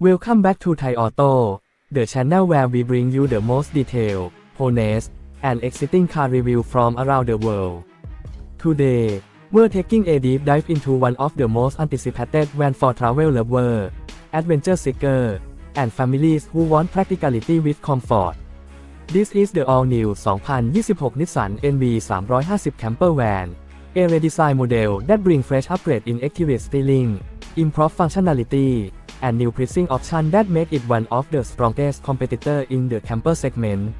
Welcome back to Thai Auto, the channel where we bring you the most detailed, honest, and exciting car review from around the world. Today, we're taking a deep dive into one of the most anticipated van for travel lover, adventure seeker, and families who want practicality with comfort. This is the all-new 2026 Nissan NV 350 Camper Van, a redesigned model that brings fresh upgrade in exterior styling, improved functionality, and new pricing option that make it one of the strongest competitor in the camper segment.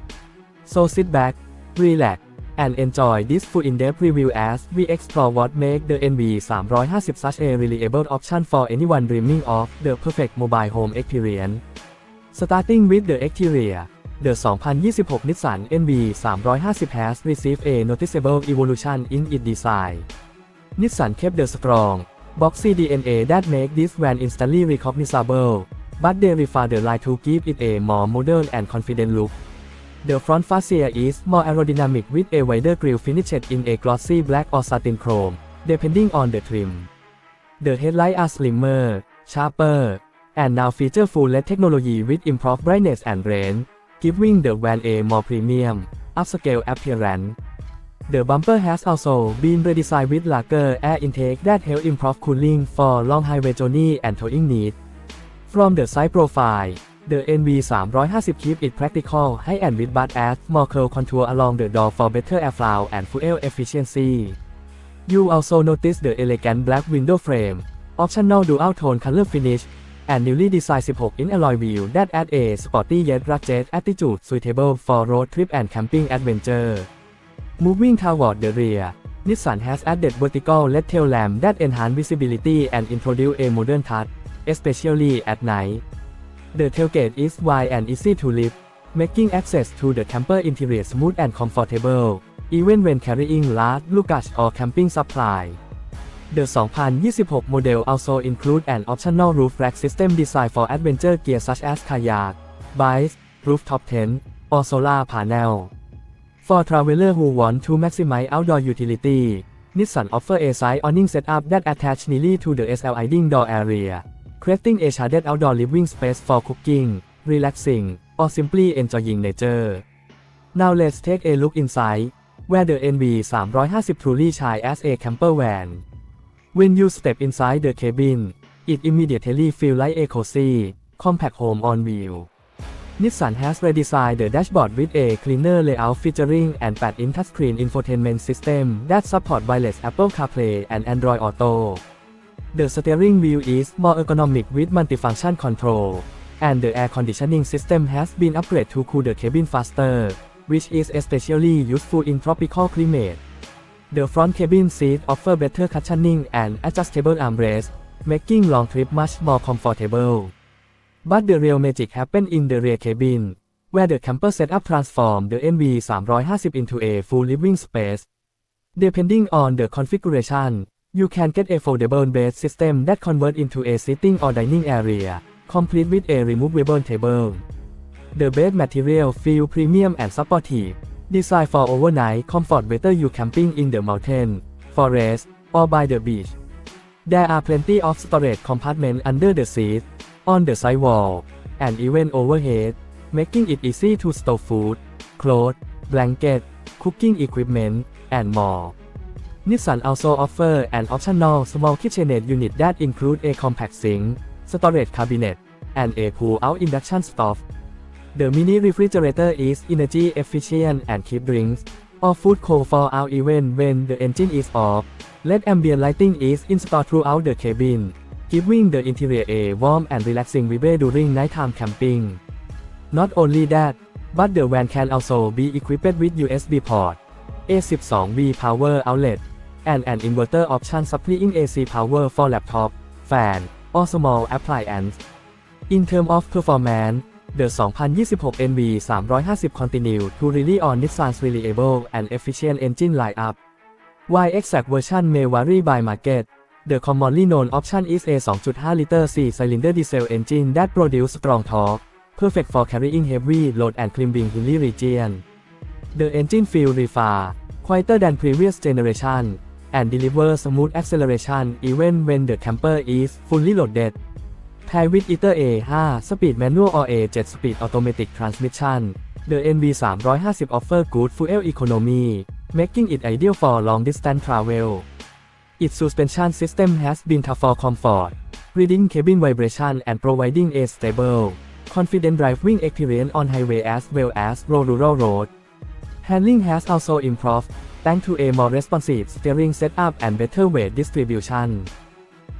So sit back, relax, and enjoy this full in-depth review as we explore what make the NV 350 such a reliable option for anyone dreaming of the perfect mobile home experience. Starting with the exterior, the 2026 Nissan NV 350 has received a noticeable evolution in its design. Nissan kept the strong, boxy DNA that make this van instantly recognizable, but they refine the line to give it a more modern and confident look. The front fascia is more aerodynamic with a wider grille finished in a glossy black or satin chrome, depending on the trim. The headlights are slimmer, sharper, and now feature full LED technology with improved brightness and range, giving the van a more premium, upscale appearance. The bumper has also been redesigned with larger air intake that help improve cooling for long highway journey and towing needs. From the side profile, the NV 350 keep it practical high and with but adds more curl contour along the door for better airflow and fuel efficiency. You also notice the elegant black window frame, optional dual tone color finish, and newly designed 16-inch alloy wheel that add a sporty yet rugged attitude suitable for road trip and camping adventure. Moving toward the rear, Nissan has added vertical LED tail lamp that enhance visibility and introduce a modern touch, especially at night. The tailgate is wide and easy to lift, making access to the camper interior smooth and comfortable, even when carrying large luggage or camping supply. The 2026 model also include an optional roof rack system designed for adventure gear such as kayak, bikes, rooftop tent, or solar panel. For travelers who want to maximize outdoor utility, Nissan offer a side awning setup that attach neatly to the sliding door area, creating a shaded outdoor living space for cooking, relaxing, or simply enjoying nature. Now let's take a look inside, where the NV 350 truly shine as a camper van. When you step inside the cabin, it immediately feels like a cozy, compact home on wheels. Nissan has redesigned the dashboard with a cleaner layout featuring an 8-inch touchscreen infotainment system that support wireless Apple CarPlay and Android Auto. The steering wheel is more ergonomic with multifunction control, and the air conditioning system has been upgraded to cool the cabin faster, which is especially useful in tropical climate. The front cabin seat offer better cushioning and adjustable armrests, making long trip much more comfortable. But the real magic happened in the rear cabin, where the camper setup transformed the NV 350 into a full living space. Depending on the configuration, you can get a foldable bed system that convert into a sitting or dining area, complete with a removable table. The bed material feel premium and supportive, designed for overnight comfort whether you camping in the mountain, forest, or by the beach. There are plenty of storage compartments under the seat, on the sidewall, and even overhead, making it easy to store food, clothes, blanket, cooking equipment, and more. Nissan also offer an optional small kitchenette unit that include a compact sink, storage cabinet, and a pull-out induction stove. The mini refrigerator is energy efficient and keep drinks or food cold for out even when the engine is off. LED ambient lighting is installed throughout the cabin, giving the interior a warm and relaxing vibe during nighttime camping. Not only that, but the van can also be equipped with USB port, A12V power outlet, and an inverter option supplying AC power for laptop, fan, or small appliance. In terms of performance, the 2026 NV 350 continue to rely on Nissan's reliable and efficient engine lineup. While exact version may vary by market, the commonly known option is a 2.5-liter 4-cylinder diesel engine that produces strong torque, perfect for carrying heavy load and climbing hilly region. The engine feels refined, quieter than previous generation, and delivers smooth acceleration even when the camper is fully loaded. Pair with either A5 Speed Manual or A7 Speed Automatic Transmission The NV350 offer good fuel economy making it ideal for long distance travel Its suspension system has been tough for comfort reading cabin vibration and providing a stable confident driving experience on highway as well as rural road Handling has also improved thanks to a more responsive steering setup and better weight distribution.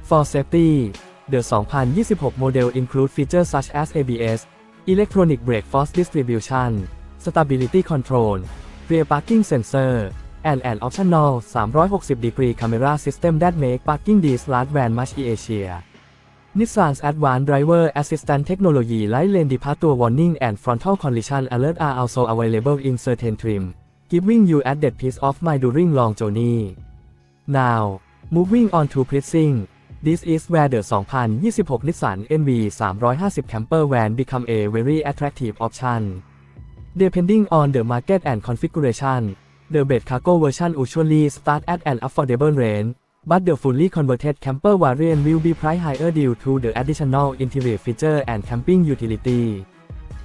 For safety, the 2026 model include features such as ABS, electronic brake force distribution, stability control, rear parking sensor, and an optional 360-degree camera system that make parking this large van much easier. Nissan's advanced driver assistant technology like lane departure warning and frontal collision alert are also available in certain trim, giving you added peace of mind during long journey. Now, moving on to pricing. This is where the 2026 Nissan NV 350 camper van become a very attractive option. Depending on the market and configuration, the bed cargo version usually start at an affordable range, but the fully converted camper variant will be priced higher due to the additional interior feature and camping utility.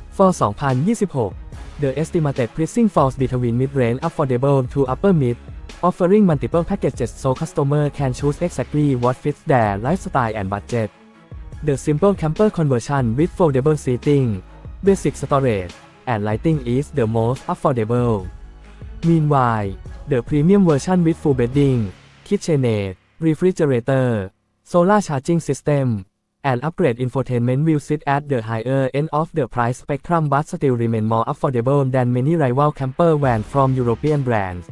For 2026, the estimated pricing falls between mid-range affordable to upper mid, offering multiple packages so customers can choose exactly what fits their lifestyle and budget. The simple camper conversion with foldable seating, basic storage, and lighting is the most affordable. Meanwhile, the premium version with full bedding, kitchenette, refrigerator, solar charging system, and upgrade infotainment will sit at the higher end of the price spectrum but still remain more affordable than many rival camper vans from European brands.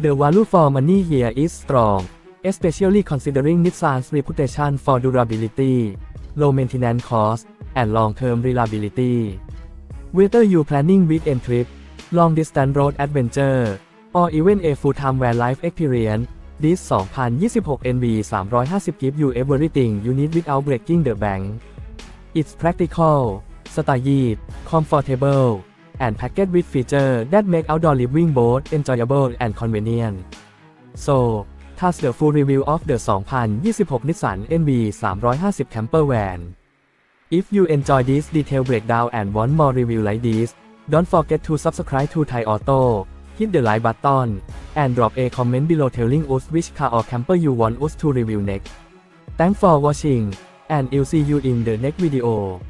The value for money here is strong, especially considering Nissan's reputation for durability, low maintenance cost, and long-term reliability. Whether you planning weekend trip, long distance road adventure, or even a full-time van life experience, this 2026 NV 350 give you everything you need without breaking the bank. It's practical, stylish, comfortable, and packed with features that make outdoor living both enjoyable and convenient. So, that's the full review of the 2026 Nissan NV 350 camper van. If you enjoy this detailed breakdown and want more review like this, don't forget to subscribe to Thai Auto, hit the like button, and drop a comment below telling us which car or camper you want us to review next. Thanks for watching, and I'll see you in the next video.